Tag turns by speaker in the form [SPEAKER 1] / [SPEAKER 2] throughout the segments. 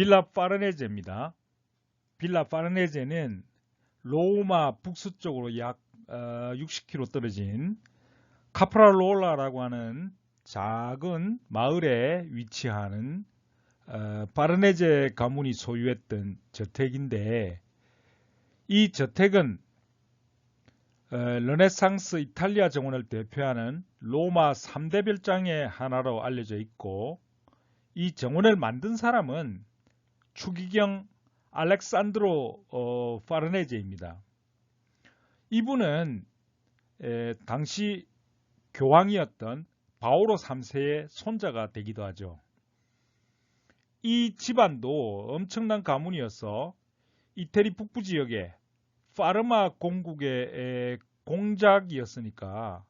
[SPEAKER 1] 빌라 파르네제입니다. 빌라 파르네제는 로마 북서쪽으로 약 60km 어, 떨어진 카프라롤라라고 하는 작은 마을에 위치하는 어, 파르네제 가문이 소유했던 저택인데 이 저택은 어, 르네상스 이탈리아 정원을 대표하는 로마 3대 별장의 하나로 알려져 있고 이 정원을 만든 사람은 추기경 알렉산드로 어, 파르네제입니다. 이분은 에, 당시 교황이었던 바오로 3세의 손자가 되기도 하죠. 이 집안도 엄청난 가문이어서 이태리 북부 지역에 파르마 공국의 공작이었으니까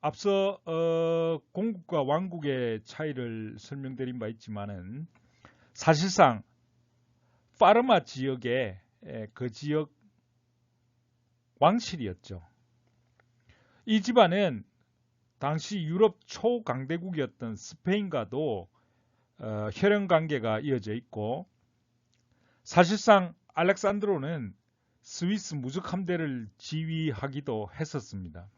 [SPEAKER 1] 앞서 어, 공국과 왕국의 차이를 설명드린 바 있지만은 사실상 파르마 지역의 그 지역 왕실이었죠. 이 집안은 당시 유럽 초강대국이었던 스페인과도 어, 혈연 관계가 이어져 있고 사실상 알렉산드로는 스위스 무적 함대를 지휘하기도 했었습니다.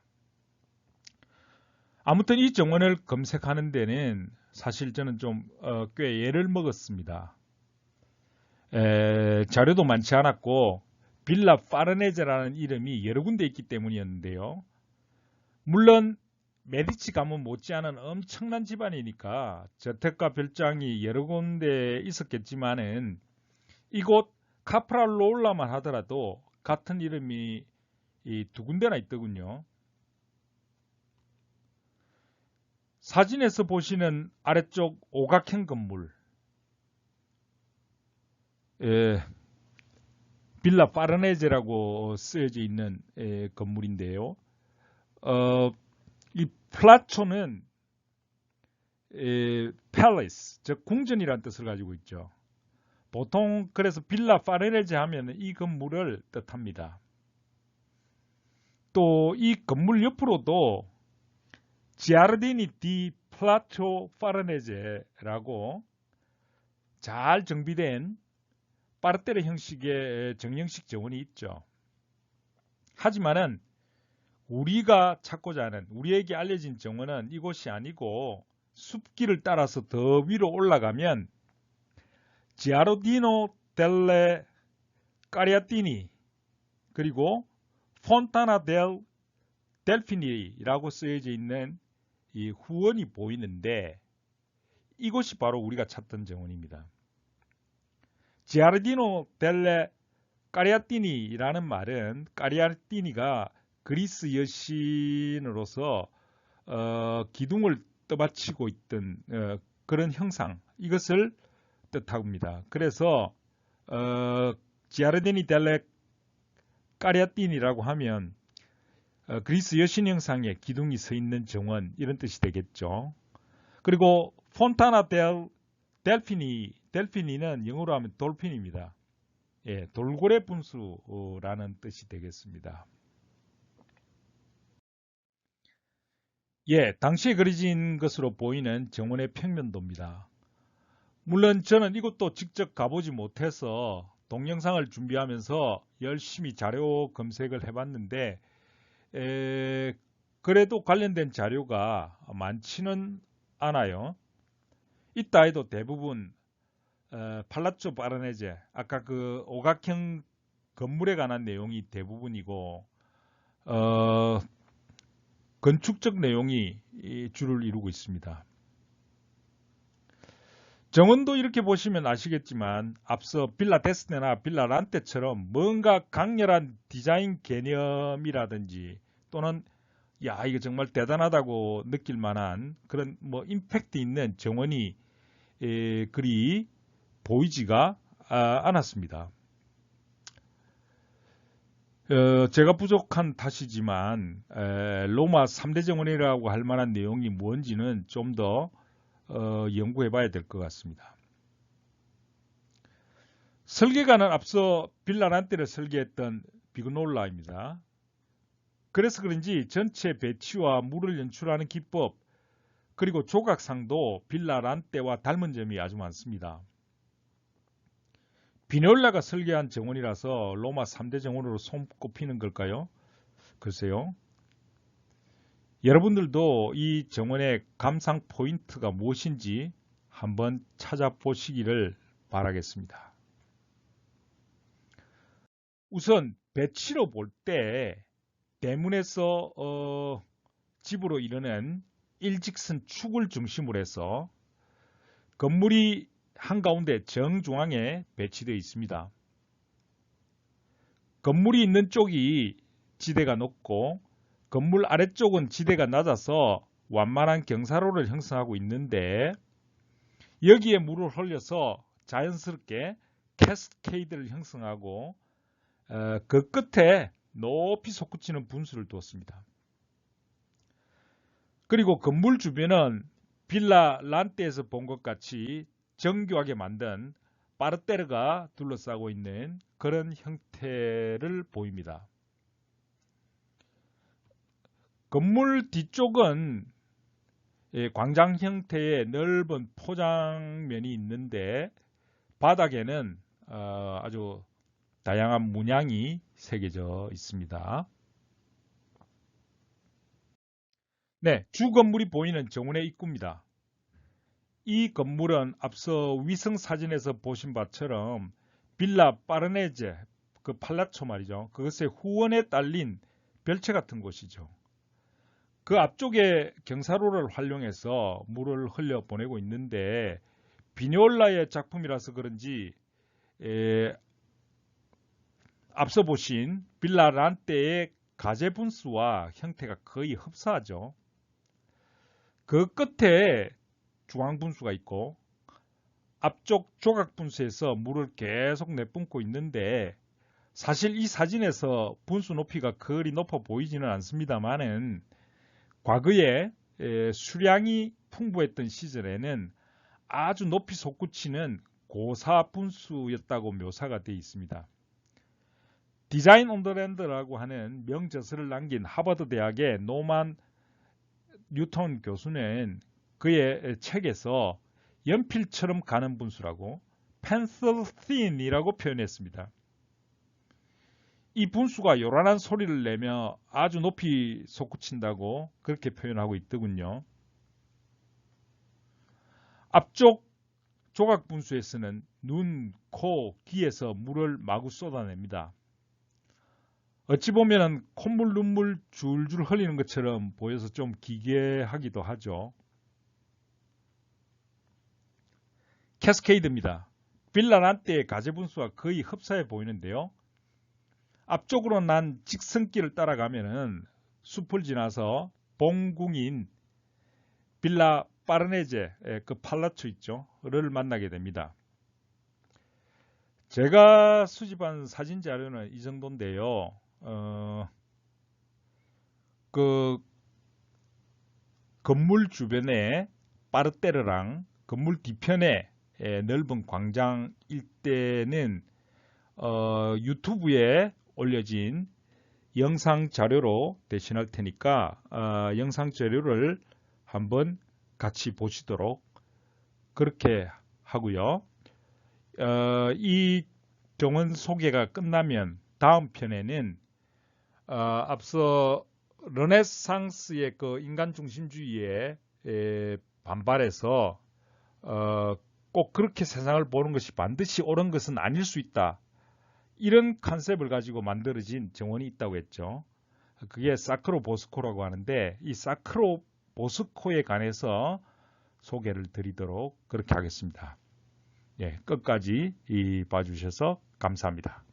[SPEAKER 1] 아무튼 이 정원을 검색하는 데는 사실 저는 좀꽤 어, 예를 먹었습니다. 에, 자료도 많지 않았고 빌라 파르네제라는 이름이 여러 군데 있기 때문이었는데요. 물론 메디치 가문 못지않은 엄청난 집안이니까 저택과 별장이 여러 군데 있었겠지만은 이곳 카프랄롤라만 하더라도 같은 이름이 두 군데나 있더군요. 사진에서 보시는 아래쪽 오각형 건물 예, 빌라 파르네제라고 쓰여져 있는 예, 건물인데요. 어, 이 플라초는 에, 팰리스, 즉 궁전이라는 뜻을 가지고 있죠. 보통 그래서 빌라 파레레제 하면 이 건물을 뜻합니다. 또 이 건물 옆으로도 지아르디니 디 플라초 파르네제라고 잘 정비된 파르테르 형식의 정형식 정원이 있죠. 하지만은 우리가 찾고자 하는 우리에게 알려진 정원은 이곳이 아니고 숲길을 따라서 더 위로 올라가면 지아로디노 델레 까리아티니 그리고 폰타나 델 델피니라고 쓰여져 있는 이 후원이 보이는데 이곳이 바로 우리가 찾던 정원입니다. 지아르디노 델레 까리아티니라는 말은 까리아티니가 그리스 여신으로서 어, 기둥을 떠받치고 있던 어, 그런 형상 이것을 뜻합니다. 그래서 어, 지아르데니 델레 까리아틴이라고 하면 어, 그리스 여신 형상에 기둥이 서 있는 정원 이런 뜻이 되겠죠. 그리고 폰타나 델 델피니 델피니는 영어로 하면 돌핀입니다. 예, 돌고래 분수라는 뜻이 되겠습니다. 예, 당시에 그려진 것으로 보이는 정원의 평면도입니다. 물론 저는 이것도 직접 가보지 못해서 동영상을 준비하면서 열심히 자료 검색을 해봤는데 에, 그래도 관련된 자료가 많지는 않아요. 해도 대부분 어, 팔라쪼 파라네제 아까 그 오각형 건물에 관한 내용이 대부분이고 어, 건축적 내용이 주를 이루고 있습니다. 정원도 이렇게 보시면 아시겠지만 앞서 빌라 데스네나 빌라 란테처럼 뭔가 강렬한 디자인 개념이라든지 또는 야 이거 정말 대단하다고 느낄 만한 그런 뭐 임팩트 있는 정원이 에, 그리 보이지가 아, 않았습니다. 어, 제가 부족한 탓이지만 에, 로마 3대 정원이라고 할 만한 내용이 뭔지는 좀더 어, 연구해 봐야 될 것 같습니다. 설계가는 앞서 빌라란테를 설계했던 비그놀라입니다. 그래서 그런지 전체 배치와 물을 연출하는 기법 그리고 조각상도 빌라란테와 닮은 점이 아주 많습니다. 비네올라가 설계한 정원이라서 로마 3대 정원으로 손꼽히는 걸까요? 글쎄요. 여러분들도 이 정원의 감상 포인트가 무엇인지 한번 찾아보시기를 바라겠습니다. 우선 배치로 볼 때 대문에서 어, 집으로 이르는 일직선 축을 중심으로 해서 건물이 한가운데 정중앙에 배치되어 있습니다. 건물이 있는 쪽이 지대가 높고 건물 아래쪽은 지대가 낮아서 완만한 경사로를 형성하고 있는데 여기에 물을 흘려서 자연스럽게 캐스케이드를 형성하고 어, 그 끝에 높이 솟구치는 분수를 두었습니다. 그리고 건물 주변은 빌라 란테에서 본 것 같이 정교하게 만든 파르테르가 둘러싸고 있는 그런 형태를 보입니다. 건물 뒤쪽은 예, 광장 형태의 넓은 포장면이 있는데 바닥에는 어, 아주 다양한 문양이 새겨져 있습니다. 네, 주 건물이 보이는 정원의 입구입니다. 이 건물은 앞서 위성 사진에서 보신 바처럼 빌라 파르네제, 그 팔라초 말이죠. 그것의 후원에 딸린 별채 같은 곳이죠. 그 앞쪽에 경사로를 활용해서 물을 흘려 보내고 있는데 비니올라의 작품이라서 그런지 에, 앞서 보신 빌라 란테의 가제 분수와 형태가 거의 흡사하죠. 그 끝에 중앙 분수가 있고 앞쪽 조각 분수에서 물을 계속 내뿜고 있는데 사실 이 사진에서 분수 높이가 그리 높아 보이지는 않습니다만은 과거에 수량이 풍부했던 시절에는 아주 높이 솟구치는 고사 분수였다고 묘사가 되어 있습니다. 디자인 온더랜드라고 하는 명저서를 남긴 하버드 대학의 노만 뉴턴 교수는 그의 책에서 연필처럼 가는 분수라고 펜슬 틴이라고 표현했습니다. 이 분수가 요란한 소리를 내며 아주 높이 솟구친다고 그렇게 표현하고 있더군요. 앞쪽 조각 분수에서는 눈, 코, 귀에서 물을 마구 쏟아냅니다. 어찌 보면 콧물, 눈물 줄줄 흘리는 것처럼 보여서 좀 기괴하기도 하죠. 캐스케이드입니다. 빌라란테의 가제 분수와 거의 흡사해 보이는데요. 앞쪽으로 난 직선길을 따라가면은 숲을 지나서 봉궁인 빌라 파르네제 그 팔라초 있죠.를 만나게 됩니다. 제가 수집한 사진 자료는 이 정도인데요. 어, 그 건물 주변에 파르테르랑 건물 뒤편에 넓은 광장 일대는 어, 유튜브에 올려진 영상 자료로 대신할 테니까 어, 영상 자료를 한번 같이 보시도록 그렇게 하고요. 어, 이 경원 소개가 끝나면 다음 편에는 어, 앞서 르네상스의 그 인간 중심주의에 반발해서 어, 꼭 그렇게 세상을 보는 것이 반드시 옳은 것은 아닐 수 있다. 이런 컨셉을 가지고 만들어진 정원이 있다고 했죠. 그게 사크로 보스코라고 하는데 이 사크로 보스코에 관해서 소개를 드리도록 그렇게 하겠습니다. 예, 끝까지 봐주셔서 감사합니다.